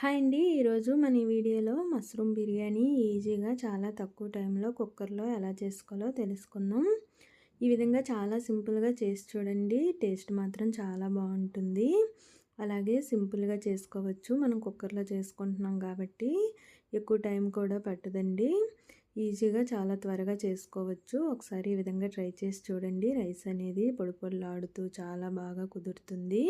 Hi అండి. ఈరోజు మన ఈ వీడియోలో మష్రూమ్ బిర్యానీ ఈజీగా చాలా తక్కువ టైంలో కుక్కర్లో ఎలా చేసుకోవాలో తెలుసుకుందాం. ఈ విధంగా చాలా సింపుల్గా చేసి చూడండి. టేస్ట్ మాత్రం చాలా బాగుంటుంది. అలాగే సింపుల్గా చేసుకోవచ్చు. మనం కుక్కర్లో చేసుకుంటున్నాం కాబట్టి ఎక్కువ టైం కూడా పట్టదండి. ఈజీగా చాలా త్వరగా చేసుకోవచ్చు. ఒకసారి ఈ విధంగా ట్రై చేసి చూడండి. రైస్ అనేది పొడి పొడిలాడుతూ చాలా బాగా కుదురుతుంది.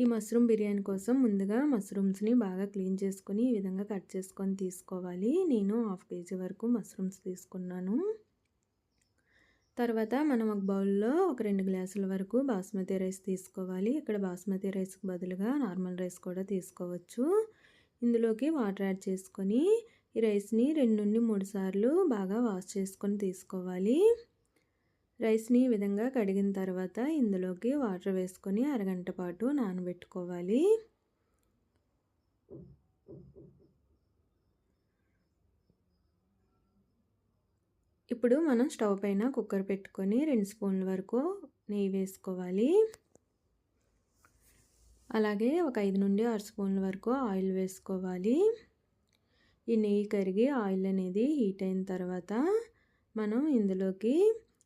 ఈ మష్రూమ్ బిర్యానీ కోసం ముందుగా మష్రూమ్స్ని బాగా క్లీన్ చేసుకొని ఈ విధంగా కట్ చేసుకొని తీసుకోవాలి. నేను హాఫ్ కేజీ వరకు మష్రూమ్స్ తీసుకున్నాను. తర్వాత మనం ఒక బౌల్లో ఒక రెండు గ్లాసుల వరకు బాస్మతి రైస్ తీసుకోవాలి. ఇక్కడ బాస్మతి రైస్కి బదులుగా నార్మల్ రైస్ కూడా తీసుకోవచ్చు. ఇందులోకి వాటర్ యాడ్ చేసుకొని ఈ రైస్ని రెండు నుండి మూడు సార్లు బాగా వాష్ చేసుకొని తీసుకోవాలి. రైస్ని ఈ విధంగా కడిగిన తర్వాత ఇందులోకి వాటర్ వేసుకొని అరగంట పాటు నానబెట్టుకోవాలి. ఇప్పుడు మనం స్టవ్ పైన కుక్కర్ పెట్టుకొని రెండు స్పూన్ల వరకు నెయ్యి వేసుకోవాలి. అలాగే ఒక ఐదు నుండి ఆరు స్పూన్ల వరకు ఆయిల్ వేసుకోవాలి. ఈ నెయ్యి కరిగి ఆయిల్ అనేది హీట్ అయిన తర్వాత మనం ఇందులోకి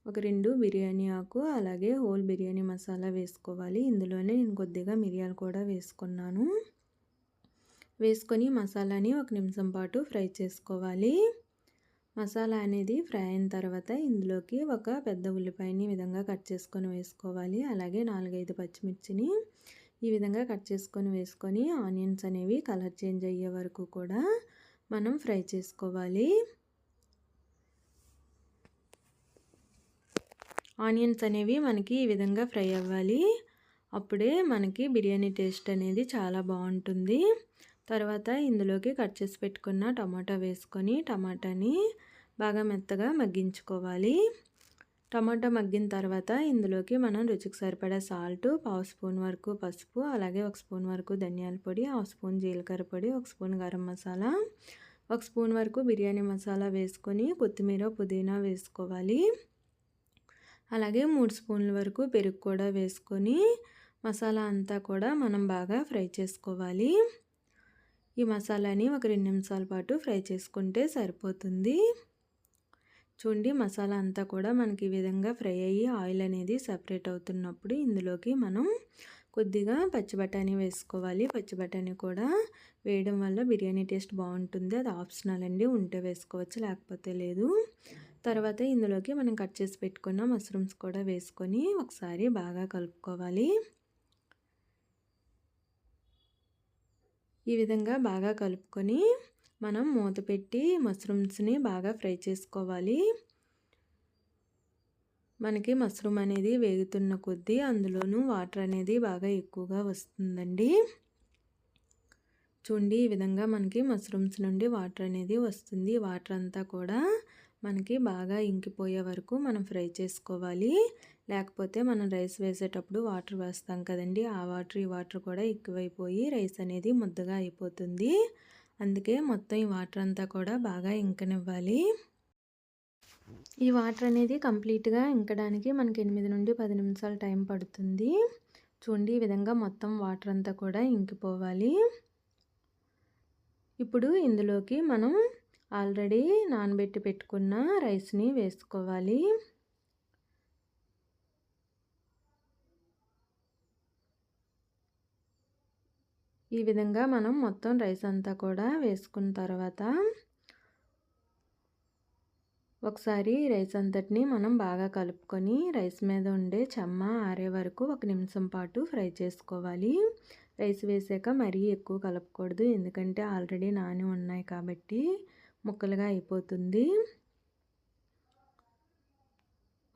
ఒక రెండు బిర్యానీ ఆకు అలాగే హోల్ బిర్యానీ మసాలా వేసుకోవాలి. ఇందులోనే నేను కొద్దిగా మిరియాలు కూడా వేసుకున్నాను. వేసుకొని మసాలాని ఒక నిమిషం పాటు ఫ్రై చేసుకోవాలి. మసాలా అనేది ఫ్రై అయిన తర్వాత ఇందులోకి ఒక పెద్ద ఉల్లిపాయని విధంగా కట్ చేసుకొని వేసుకోవాలి. అలాగే నాలుగైదు పచ్చిమిర్చిని ఈ విధంగా కట్ చేసుకొని వేసుకొని ఆనియన్స్ అనేవి కలర్ చేంజ్ అయ్యే వరకు కూడా మనం ఫ్రై చేసుకోవాలి. ఆనియన్స్ అనేవి మనకి ఈ విధంగా ఫ్రై అవ్వాలి. అప్పుడే మనకి బిర్యానీ టేస్ట్ అనేది చాలా బాగుంటుంది. తర్వాత ఇందులోకి కట్ చేసి పెట్టుకున్న టమాటా వేసుకొని టమాటాని బాగా మెత్తగా మగ్గించుకోవాలి. టమాటా మగ్గిన తర్వాత ఇందులోకి మనం రుచికి సరిపడా సాల్ట్ పావు స్పూన్ వరకు పసుపు అలాగే ఒక స్పూన్ వరకు ధనియాల పొడి హాఫ్ స్పూన్ జీలకర్ర పొడి ఒక స్పూన్ గరం మసాలా ఒక స్పూన్ వరకు బిర్యానీ మసాలా వేసుకొని కొత్తిమీర పుదీనా వేసుకోవాలి. అలాగే మూడు స్పూన్ల వరకు పెరుగు కూడా వేసుకొని మసాలా అంతా కూడా మనం బాగా ఫ్రై చేసుకోవాలి. ఈ మసాలాని ఒక రెండు నిమిషాల పాటు ఫ్రై చేసుకుంటే సరిపోతుంది. చూడండి మసాలా అంతా కూడా మనకి ఈ విధంగా ఫ్రై అయ్యి ఆయిల్ అనేది సపరేట్ అవుతున్నప్పుడు ఇందులోకి మనం కొద్దిగా పచ్చి బఠానీ వేసుకోవాలి. పచ్చి బఠానీ కూడా వేయడం వల్ల బిర్యానీ టేస్ట్ బాగుంటుంది. అది ఆప్షనల్ అండి ఉంటే వేసుకోవచ్చు లేకపోతే లేదు. తర్వాత ఇందులోకి మనం కట్ చేసి పెట్టుకున్న మష్రూమ్స్ కూడా వేసుకొని ఒకసారి బాగా కలుపుకోవాలి. ఈ విధంగా బాగా కలుపుకొని మనం మూత పెట్టి మష్రూమ్స్ని బాగా ఫ్రై చేసుకోవాలి. మనకి మష్రూమ్ అనేది వేగుతున్న కొద్దీ అందులోనూ వాటర్ అనేది బాగా ఎక్కువగా వస్తుందండి. చూడండి ఈ విధంగా మనకి మష్రూమ్స్ నుండి వాటర్ అనేది వస్తుంది. వాటర్ అంతా కూడా మనకి బాగా ఇంకిపోయే వరకు మనం ఫ్రై చేసుకోవాలి. లేకపోతే మనం రైస్ వేసేటప్పుడు వాటర్ వేస్తాం కదండి. ఆ వాటర్ ఈ వాటర్ కూడా ఎక్కువైపోయి రైస్ అనేది ముద్దగా అయిపోతుంది. అందుకే మొత్తం ఈ వాటర్ అంతా కూడా బాగా ఇంకనివ్వాలి. ఈ వాటర్ అనేది కంప్లీట్గా ఇంకడానికి మనకి ఎనిమిది నుండి పది నిమిషాలు టైం పడుతుంది. చూడండి ఈ విధంగా మొత్తం వాటర్ అంతా కూడా ఇంకిపోవాలి. ఇప్పుడు ఇందులోకి మనం ఆల్రెడీ నానబెట్టి పెట్టుకున్న రైస్ని వేసుకోవాలి. ఈ విధంగా మనం మొత్తం రైస్ అంతా కూడా వేసుకున్న తర్వాత ఒకసారి రైస్ అంతటిని మనం బాగా కలుపుకొని రైస్ మీద ఉండే చెమ్మ ఆరే వరకు ఒక నిమిషం పాటు ఫ్రై చేసుకోవాలి. రైస్ వేసాక మరీ ఎక్కువ కలపకూడదు ఎందుకంటే ఆల్రెడీ నాని ఉన్నాయి కాబట్టి ముక్కలుగా అయిపోతుంది.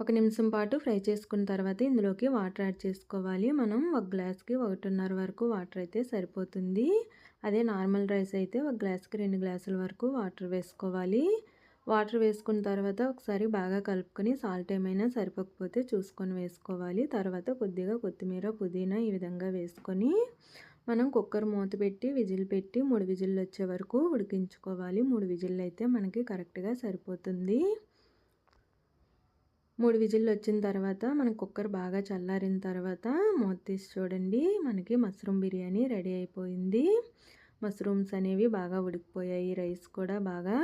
ఒక నిమిషం పాటు ఫ్రై చేసుకున్న తర్వాత ఇందులోకి వాటర్ యాడ్ చేసుకోవాలి. మనం ఒక గ్లాస్కి ఒకటిన్నర వరకు వాటర్ అయితే సరిపోతుంది. అదే నార్మల్ రైస్ అయితే ఒక గ్లాస్కి రెండు గ్లాసుల వరకు వాటర్ వేసుకోవాలి. వాటర్ వేసుకున్న తర్వాత ఒకసారి బాగా కలుపుకొని సాల్ట్ ఏమైనా సరిపోకపోతే చూసుకొని వేసుకోవాలి. తర్వాత కొద్దిగా కొత్తిమీర పుదీనా ఈ విధంగా వేసుకొని మనం కుక్కర్ మూత పెట్టి విజిల్ పెట్టి మూడు విజిల్లు వచ్చే వరకు ఉడికించుకోవాలి. మూడు విజిల్లు అయితే మనకి కరెక్ట్గా సరిపోతుంది. మూడు విజిల్లు వచ్చిన తర్వాత మన కుక్కర్ బాగా చల్లారిన తర్వాత మూత తీసి చూడండి. మనకి మష్రూమ్ బిర్యానీ రెడీ అయిపోయింది. మష్రూమ్స్ అనేవి బాగా ఉడికిపోయాయి. రైస్ కూడా బాగా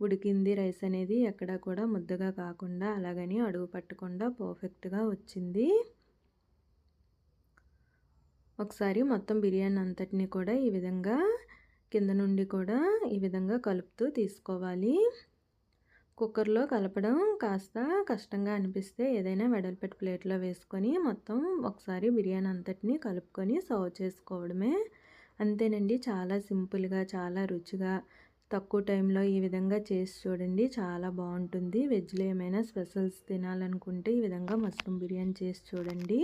ఉడికింది. రైస్ అనేది ఎక్కడా కూడా ముద్దగా కాకుండా అలాగని అడుగు పట్టకుండా పర్ఫెక్ట్గా వచ్చింది. ఒకసారి మొత్తం బిర్యానీ అంతటిని కూడా ఈ విధంగా కింద నుండి కూడా ఈ విధంగా కలుపుతూ తీసుకోవాలి. కుక్కర్లో కలపడం కాస్త కష్టంగా అనిపిస్తే ఏదైనా వెడల్పెట్టి ప్లేట్లో వేసుకొని మొత్తం ఒకసారి బిర్యానీ అంతటిని కలుపుకొని సర్వ్ చేసుకోవడమే. అంతేనండి చాలా సింపుల్గా చాలా రుచిగా తక్కువ టైంలో ఈ విధంగా చేసి చూడండి చాలా బాగుంటుంది. వెజ్లో ఏమైనా స్పెషల్స్ తినాలనుకుంటే ఈ విధంగా మష్రూమ్ బిర్యానీ చేసి చూడండి.